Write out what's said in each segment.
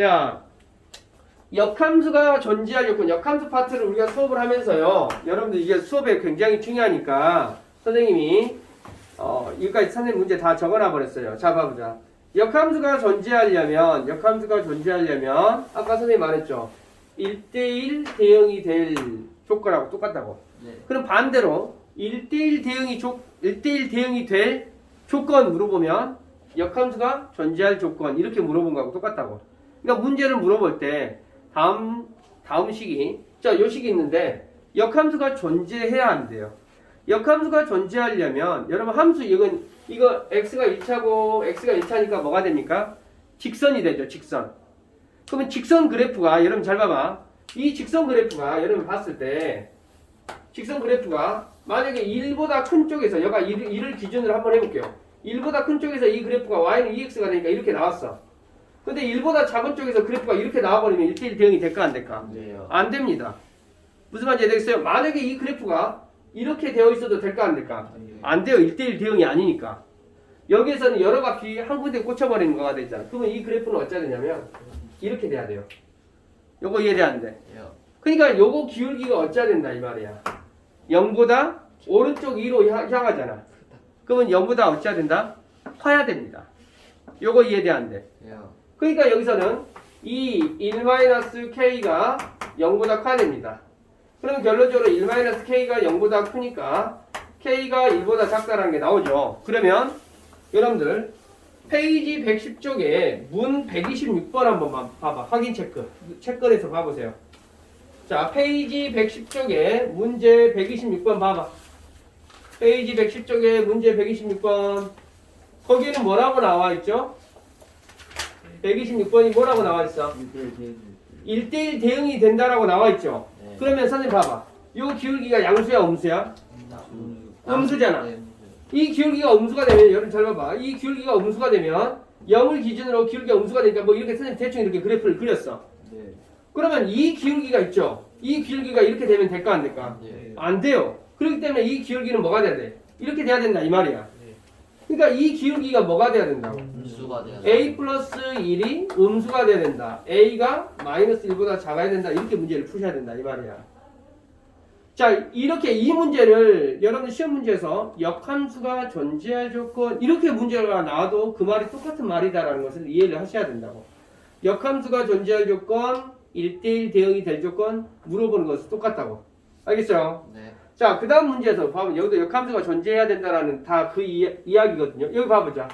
자, 역함수가 존재할 요건, 역함수 파트를 우리가 수업을 하면서요. 여러분들 이게 수업에 굉장히 중요하니까 선생님이 어, 여기까지 선생님 문제 다 적어놔 버렸어요. 자, 봐보자. 역함수가 존재하려면, 역함수가 존재하려면, 아까 선생님 말했죠. 1대1 대응이 될 조건하고 똑같다고. 네. 그럼 반대로 1대1 대응이 조, 1대1 대응이 될 조건 물어보면 역함수가 존재할 조건 이렇게 물어본 거하고 똑같다고. 그러니까 문제를 물어볼 때 다음 다음 식이 자, 요 식이 있는데 역함수가 존재해야 한대요. 역함수가 존재하려면 여러분 함수 이건 이거 x가 1차고 x가 1차니까 뭐가 됩니까? 직선이 되죠. 직선. 그러면 직선 그래프가 여러분 잘 봐봐. 이 직선 그래프가 여러분 봤을 때 직선 그래프가 만약에 1보다 큰 쪽에서 여가 1, 1을 기준으로 한번 해볼게요. 1보다 큰 쪽에서 이 그래프가 y는 2x가 되니까 이렇게 나왔어. 근데 1보다 작은 쪽에서 그래프가 이렇게 나와버리면 1대1 대응이 될까 안 될까? 네요. 안 됩니다. 무슨 말인지 되겠어요? 만약에 이 그래프가 이렇게 되어 있어도 될까 안 될까? 안 돼요. 1대1 대응이 아니니까. 여기에서는 여러 값이 한 군데 꽂혀버리는 거가 되잖아. 그러면 이 그래프는 어찌해야 되냐면 이렇게 돼야 돼요. 요거 이해돼 안 돼? 네요. 그러니까 요거 기울기가 어찌해야 된다 이 말이야. 0보다 오른쪽 위로 향- 향하잖아. 그러면 0보다 어찌해야 된다? 커야 됩니다. 요거 이해돼 안 돼? 그러니까 여기서는 이 1-k가 0보다 커야 됩니다. 그러면 결론적으로 1-k가 0보다 크니까 k가 1보다 작다라는 게 나오죠. 그러면 여러분들 페이지 110쪽에 문 126번 한번 봐- 봐봐. 확인 체크. 체크해서 봐보세요. 자, 페이지 110쪽에 문제 126번 봐봐. 페이지 110쪽에 문제 126번. 거기에는 뭐라고 나와 있죠? 126번이 뭐라고 나와 있어? 1대1 대응이 된다라고 나와 있죠. 네. 그러면 선생님 봐봐. 요 기울기가 양수야, 음수야? 음수잖아. 네. 이 기울기가 음수가 되면 여러분 잘 봐봐. 이 기울기가 음수가 되면 0을 기준으로 기울기가 음수가 되니까 뭐 이렇게 선생님 대충 이렇게 그래프를 그렸어. 네. 그러면 이 기울기가 있죠. 이 기울기가 이렇게 되면 될까 안 될까? 네. 안 돼요. 그렇기 때문에 이 기울기는 뭐가 돼야 돼? 이렇게 돼야 된다 이 말이야. 그러니까 이 기울기가 뭐가 돼야 된다고? 음수가 돼야 a 플러스 1이 음수가 돼야 된다. a가 마이너스 1보다 작아야 된다. 이렇게 문제를 푸셔야 된다. 이 말이야. 자, 이렇게 이 문제를 여러분 시험 문제에서 역함수가 존재할 조건 이렇게 문제가 나와도 그 말이 똑같은 말이다라는 것을 이해를 하셔야 된다고. 역함수가 존재할 조건, 1대1 대응이 될 조건 물어보는 것은 똑같다고. 알겠어요? 네. 자, 그 다음 문제에서 봐보면 여기도 역함수가 존재해야 된다라는 다 그 이야기거든요. 여기 봐보자.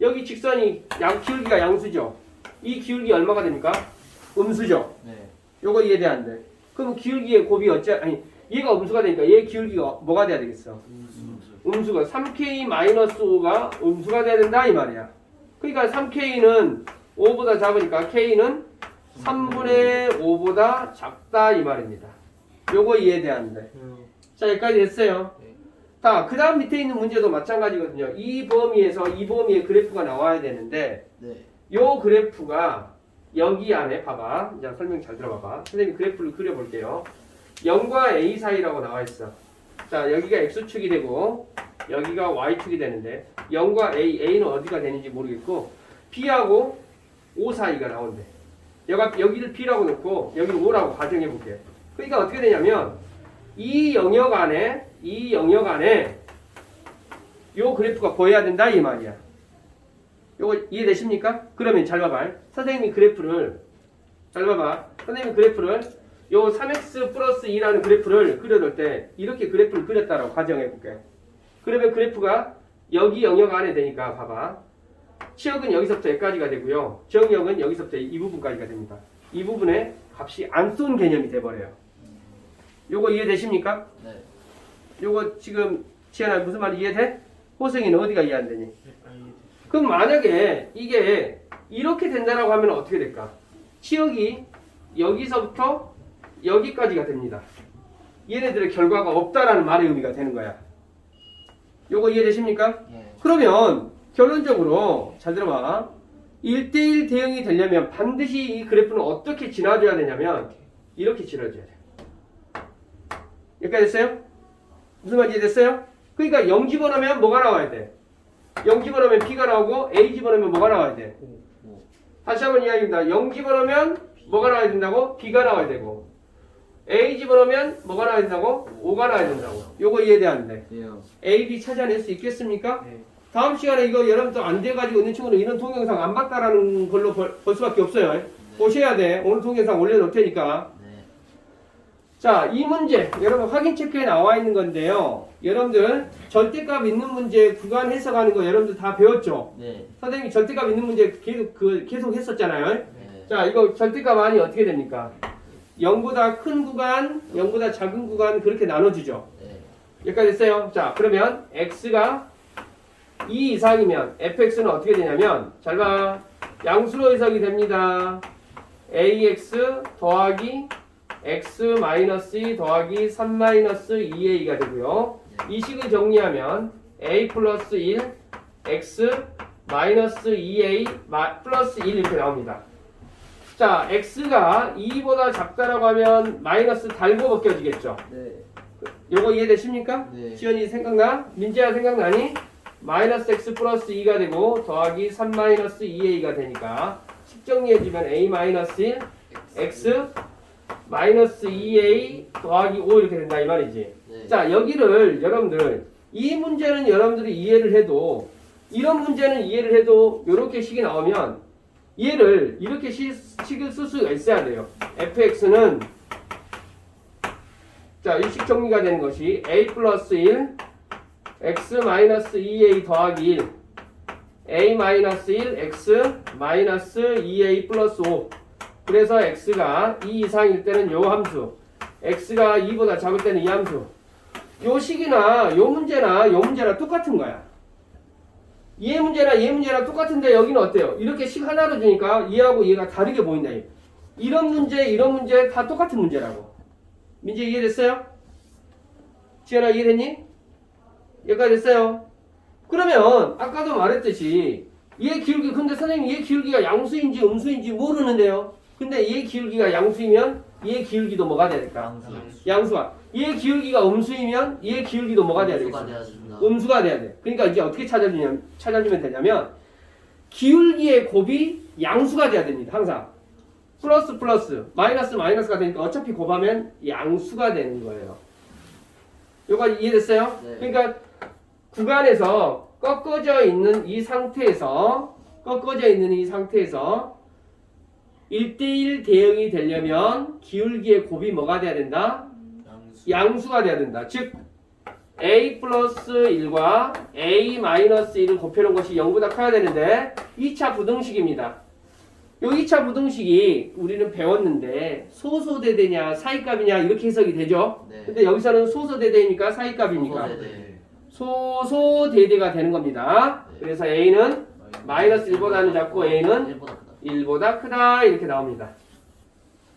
여기 직선이 양, 기울기가 양수죠. 이 기울기 얼마가 됩니까? 음수죠. 네. 요거 이해돼 안 돼? 그럼 기울기의 곱이 어째, 아니, 얘가 음수가 되니까 얘 기울기가 뭐가 돼야 되겠어? 음수. 음수가 3k-5가 음수가 돼야 된다 이 말이야. 그러니까 3k는 5보다 작으니까 k는 3분의 5보다 작다 이 말입니다. 요거 이해돼 안 돼? 자 여기까지 됐어요. 네. 자, 그 다음 밑에 있는 문제도 마찬가지거든요. 이 범위에서 이 범위의 그래프가 나와야 되는데, 네. 요 그래프가 여기 안에 봐봐. 자, 설명 잘 들어봐봐. 선생님이 그래프를 그려볼게요. 0과 a 사이라고 나와 있어. 자, 여기가 x축이 되고, 여기가 y축이 되는데, 0과 a, a는 어디가 되는지 모르겠고, b하고 5 사이가 나온대. 여기를 b라고 놓고, 여기를 5라고 가정해 볼게. 그러니까 어떻게 되냐면, 이 영역 안에 이 영역 안에 요 그래프가 보여야 된다 이 말이야. 요거 이해되십니까? 그러면 잘 봐봐. 선생님이 그래프를 잘 봐봐. 선생님이 그래프를 요 3x 플러스 2라는 그래프를 그려놓을 때 이렇게 그래프를 그렸다라고 가정해 볼게. 그러면 그래프가 여기 영역 안에 되니까 봐봐. 치역은 여기서부터 여기까지가 되고요. 정역은 여기서부터 이 부분까지가 됩니다. 이 부분에 값이 안 쏜 개념이 돼버려요. 요거 이해되십니까? 네. 요거 지금 지현아 무슨 말이 이해돼? 호승이는 어디가 이해 안 되니? 그럼 만약에 이게 이렇게 된다라고 하면 어떻게 될까? 치역이 여기서부터 여기까지가 됩니다. 얘네들의 결과가 없다라는 말의 의미가 되는 거야. 요거 이해되십니까? 네. 그러면 결론적으로 잘 들어봐. 1대1 대응이 되려면 반드시 이 그래프는 어떻게 지나줘야 되냐면 이렇게 지나줘야 돼. 여기까지 됐어요? 무슨 말인지 됐어요? 그러니까 0 집어넣으면 뭐가 나와야 돼? 0 집어넣으면 B가 나오고 A 집어넣으면 뭐가 나와야 돼? 다시 한번 이야기합니다. 0 집어넣으면 뭐가 나와야 된다고? B가 나와야 되고 A 집어넣으면 뭐가 나와야 된다고? O가 나와야 된다고. 요거 이해돼야는데 예요. A, B 찾아낼 수 있겠습니까? 네. 다음 시간에 이거 여러분들 안 돼가지고 있는 친구는 이런 동영상 안 봤다라는 걸로 볼, 볼 수밖에 없어요. 보셔야 돼. 오늘 동영상 올려놓을 테니까. 네. 자, 이 문제 여러분 확인 체크에 나와 있는 건데요. 여러분들 절대값 있는 문제 구간 해석하는 거 여러분들 다 배웠죠? 네. 선생님이 절대값 있는 문제 계속 그 계속 했었잖아요. 네. 자, 이거 절대값 안이 어떻게 됩니까? 0보다 큰 구간, 0보다 작은 구간 그렇게 나눠주죠. 네. 여기까지 됐어요. 자, 그러면 x가 2 이상이면 fx는 어떻게 되냐면 잘 봐. 양수로 해석이 됩니다. ax 더하기 x 마이너스 2 더하기 3 마이너스 2a가 되고요. 이 식을 정리하면 a 플러스 1 x 마이너스 2a 마- 플러스 1 이렇게 나옵니다. 자, x가 2보다 작다라고 하면 마이너스 달고 벗겨지겠죠. 네. 요거 이해되십니까? 네. 지연이 생각나? 민재야 생각나니? 마이너스 x 플러스 2가 되고 더하기 3 마이너스 2a가 되니까 식 정리해주면 a 마이너스 1 x 마이너스 2a 더하기 5 이렇게 된다 이 말이지. 네. 자 여기를 여러분들 이 문제는 여러분들이 이해를 해도 이런 문제는 이해를 해도 이렇게 식이 나오면 얘를 이렇게 시, 식을 쓸 수가 있어야 돼요. fx는 자, 이식 정리가 되는 것이 a 플러스 1 x 마이너스 2a 더하기 1 a 마이너스 1 x 마이너스 2a 플러스 5 그래서 x가 2 이상일 때는 요 함수 x가 2보다 작을 때는 이 함수 요 식이나 요 문제나 요 문제나 똑같은 거야 얘 문제나 얘 문제나 똑같은데 여기는 어때요? 이렇게 식 하나로 주니까 얘하고 얘가 다르게 보인다 이런 문제 이런 문제 다 똑같은 문제라고 민재 이해됐어요? 지연아 이해됐니? 여기까지 됐어요? 그러면 아까도 말했듯이 얘 기울기 근데 선생님 얘 기울기가 양수인지 음수인지 모르는데요 근데 얘 기울기가 양수이면 얘 기울기도 뭐가 돼야 될까? 양수. 양수가 얘 기울기가 음수이면 얘 기울기도 뭐가 돼야 되겠어? 수가 돼야 준다. 음수가 돼야 돼 그러니까 이제 어떻게 찾아주냐면 찾아주면 되냐면 기울기의 곱이 양수가 돼야 됩니다 항상 플러스 플러스 마이너스 마이너스가 되니까 어차피 곱하면 양수가 되는 거예요 요거 이해됐어요? 네. 그러니까 구간에서 꺾어져 있는 이 상태에서 꺾어져 있는 이 상태에서 1대1 대응이 되려면 기울기의 곱이 뭐가 돼야 된다? 양수. 양수 가 돼야 된다. 즉 a 플러스 1과 a 마이너스 1을 곱해놓은 것이 0보다 커야 되는데 2차 부등식입니다. 요 2차 부등식이 우리는 배웠는데 소소대대냐 사이값이냐 이렇게 해석이 되죠. 네. 근데 여기서는 소소대대입니까 사이값입니까? 소소대대. 소소대대가 되는 겁니다. 네. 그래서 a는 마이너스 1보다는 작고 a는 1보다 크다. 1보다 크다 이렇게 나옵니다.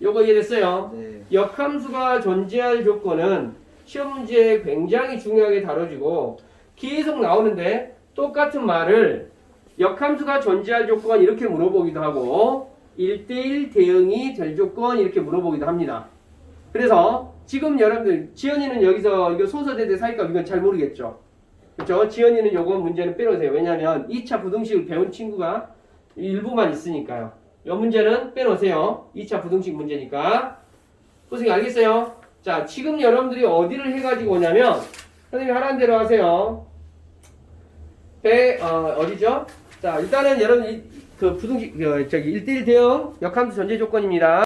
요거 이해됐어요? 네. 역함수가 존재할 조건은 시험 문제에 굉장히 중요하게 다뤄지고 계속 나오는데 똑같은 말을 역함수가 존재할 조건 이렇게 물어보기도 하고 1대1 대응이 될 조건 이렇게 물어보기도 합니다. 그래서 지금 여러분들 지연이는 여기서 이거 소서대대 사이값 이건 잘 모르겠죠. 그렇죠? 지연이는 요거 문제는 빼놓으세요. 왜냐하면 2차 부등식을 배운 친구가 일부만 있으니까요. 이 문제는 빼놓으세요. 2차 부등식 문제니까. 선생님 알겠어요? 자, 지금 여러분들이 어디를 해가지고 오냐면 선생님이 하라는 대로 하세요. 배, 어, 어디죠? 자, 일단은 여러분 이- 그 부등식 그 저기 1대1 대응 역함수 전제 조건입니다.